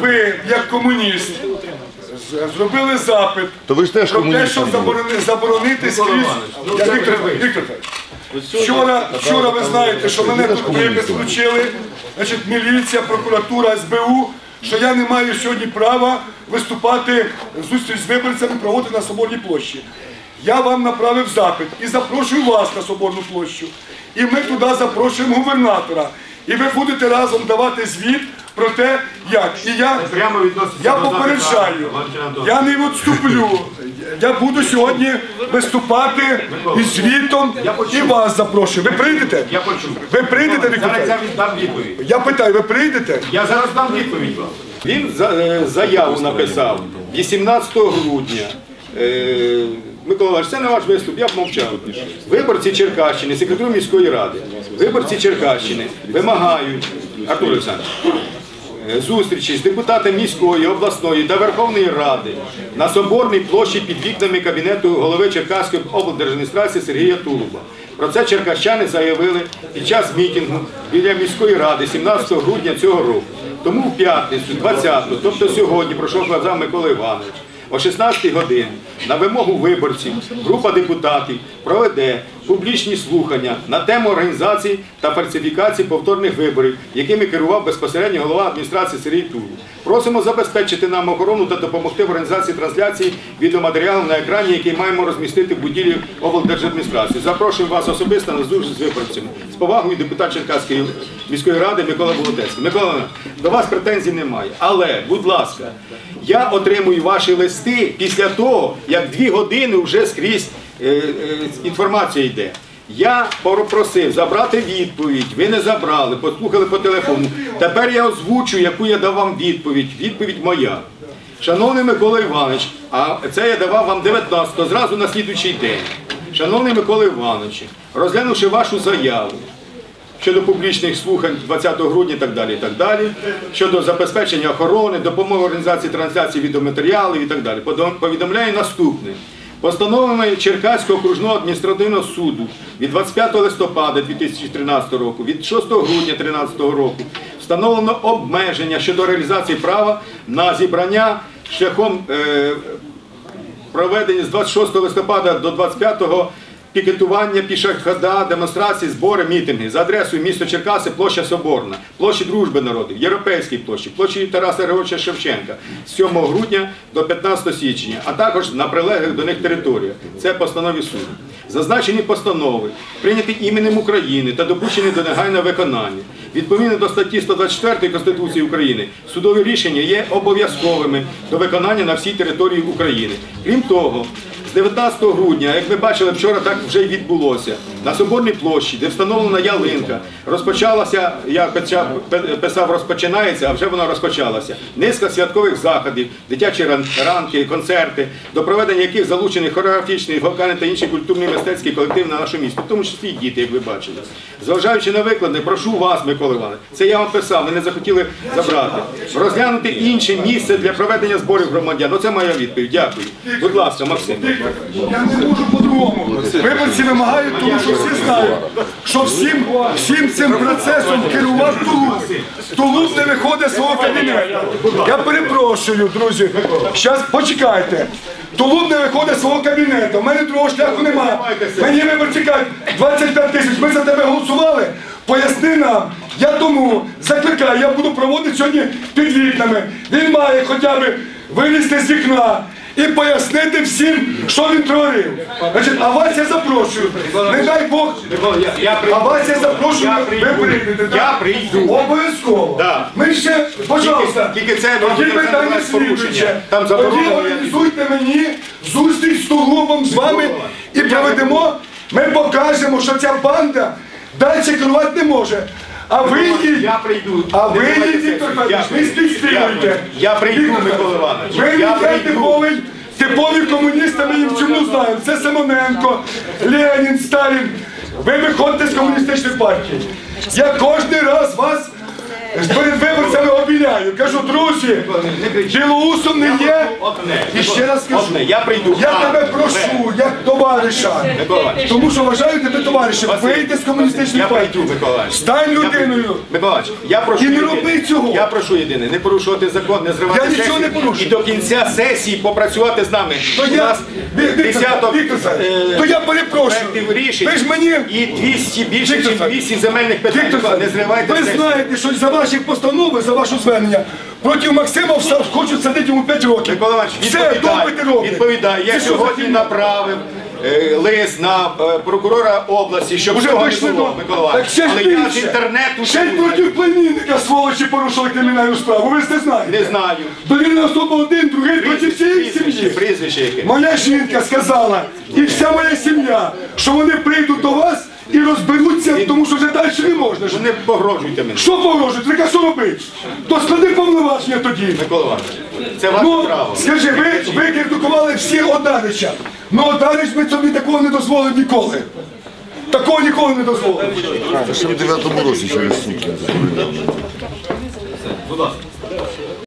Ви, як комуніст, зробили запит То ви ж теж про те, комуністом щоб були. заборони- заборонити скрізь. Я Віктор, Віктор Вчора, вчора ви знаєте, що мене тут припис значить, міліція, прокуратура, СБУ, що я не маю сьогодні права виступати зустріч з виборцями проводити на Соборній площі. Я вам направив запит і запрошую вас на Соборну площу. І ми туди запрошуємо губернатора. І ви будете разом давати звіт про те, як. І я, я попереджаю, я не відступлю. Я буду сьогодні виступати із звітом і вас запрошую. Ви прийдете? Я почув. Ви прийдете, Віктор Зараз я віддам відповідь. Я питаю, ви прийдете? Я зараз дам відповідь вам. Він за- е, заяву написав 18 грудня. Е, Микола це не ваш виступ, я б мовчав. Виборці Черкащини, секретарю міської ради, виборці Черкащини вимагають, Артур Олександрович, зустрічі з депутатами міської, обласної та Верховної Ради на Соборній площі під вікнами кабінету голови Черкаської облдержадміністрації Сергія Тулуба. Про це черкащани заявили під час мітингу біля міської ради 17 грудня цього року. Тому в п'ятницю, 20, тобто сьогодні, про що казав Микола Іванович, о 16 годині на вимогу виборців група депутатів проведе публічні слухання на тему організації та фальсифікації повторних виборів, якими керував безпосередньо голова адміністрації Сергій Тулу. Просимо забезпечити нам охорону та допомогти в організації трансляції відеоматеріалу на екрані, який маємо розмістити в будівлі облдержадміністрації. Запрошую вас особисто на зустріч з виборцями. Повагою депутат Черкаської міської ради Микола Володецький. Микола, до вас претензій немає. Але, будь ласка, я отримую ваші листи після того, як дві години вже скрізь е, е, інформація йде. Я попросив забрати відповідь, ви не забрали, послухали по телефону. Тепер я озвучу, яку я дав вам відповідь. Відповідь моя. Шановний Микола Іванович, а це я давав вам 19-го, зразу на слідуючий день. Шановний Микола Іванович, розглянувши вашу заяву, щодо публічних слухань 20 грудня і так далі, і так далі, щодо забезпечення охорони, допомоги організації трансляції відеоматеріалів і так далі. Повідомляю наступне. Постановами Черкаського окружного адміністративного суду від 25 листопада 2013 року, від 6 грудня 2013 року встановлено обмеження щодо реалізації права на зібрання шляхом е, проведені з 26 листопада до 25 пікетування, пішохода, демонстрації, збори, мітинги за адресою місто Черкаси, площа Соборна, площі Дружби народів, Європейській площі, площі Тараса Григоровича Шевченка з 7 грудня до 15 січня, а також на прилеглих до них територіях. Це постанові суду. Зазначені постанови прийняті іменем України та допущені до негайного виконання. Відповідно до статті 124 Конституції України, судові рішення є обов'язковими до виконання на всій території України. Крім того, 19 грудня, як ми бачили, вчора так вже й відбулося. На Соборній площі, де встановлена ялинка, розпочалася, я писав, розпочинається, а вже вона розпочалася. Низка святкових заходів, дитячі ранки, концерти, до проведення яких залучені хореографічні, вокальні та інші культурні мистецькі колективи на нашому місті, в тому числі і діти, як ви бачили. Зважаючи на виклади, прошу вас, Микола Іванович, це я вам писав, ви не захотіли забрати. Розглянути інше місце для проведення зборів громадян. Оце моя відповідь. Дякую. Будь ласка, Максим. Я не можу по-другому. Виборці вимагають, тому що всі знають, що всім, всім цим процесом керував Тулуб. Тулуб не виходить з свого кабінету. Я перепрошую, друзі. Зараз почекайте. Тулуб не виходить з свого кабінету. У мене другого шляху немає. Мені виборці кажуть, 25 тисяч, ми за тебе голосували. Поясни нам. Я тому закликаю, я буду проводити сьогодні під вікнами. Він має хоча б вилізти з вікна і пояснити всім, що він творив. Значить, а вас я запрошую. Не дай Бог. А вас я запрошую, ви прийдете. Я прийду. Обов'язково. Ми ще, пожалуйста, Тільки- це питання слідуюче. Тоді організуйте мені зустріч з Тулубом з вами і проведемо. Ми покажемо, що ця банда далі керувати не може. А ви її, Я прийду. а ви її, Віктор сесію. Федорович, Дякую. співстримуйте. Я прийду, Микола Іванович. Ви Я не прийду. типовий, типові комуністи, ми їм в чому знаємо. Це Симоненко, Ленін, Сталін. Ви виходите з комуністичної партії. Я кожен раз вас перед виборцями. Кажу, друзі, білоусом не є. І ще раз скажу. Я прийду. Я тебе прошу, як товариша. Тому що вважаю тебе товаришем. Вийди з комуністичної Я партії. Стань людиною. прийду. Микола Іванович, я прошу І не роби цього. Я прошу єдине, не порушувати закон, не зривати Я нічого не порушую. І до кінця сесії попрацювати з нами. То У я, нас десяток е, то я перепрошую. Ви ж мені І 200, більше, ніж 200 земельних питань. Не зривайте ви знаєте, що за ваші постанови, за ваше звернення проти Максима встав, хочуть садити йому 5 років. Микола Іванович, Все, відповідай, допити робить. відповідай. Я що сьогодні направив е, лист на е, прокурора області, щоб Уже цього не було, до... Микола Так Іванович. ще ж Але я з більше. інтернету Ще й проти племінника сволочі порушили кримінальну справу. Ви ж це знаєте. Не знаю. Довірена особа один, другий проти всієї Прізвище, сім'ї. прізвище яке. Моя жінка сказала, і вся моя сім'я, що вони прийдуть до вас тому що вже далі не можна. Ну, Не погрожуйте мені, Що погрожують? Так а що робити? То склади повноваження тоді. Микола Іванович. Це ваше Ну, право. скажи, ви, ви критикували всі Одарича. Ну Одарич ми собі такого не дозволив ніколи. Такого ніколи не дозволив. Ще в 9-му році ще не сутки. Будь ласка.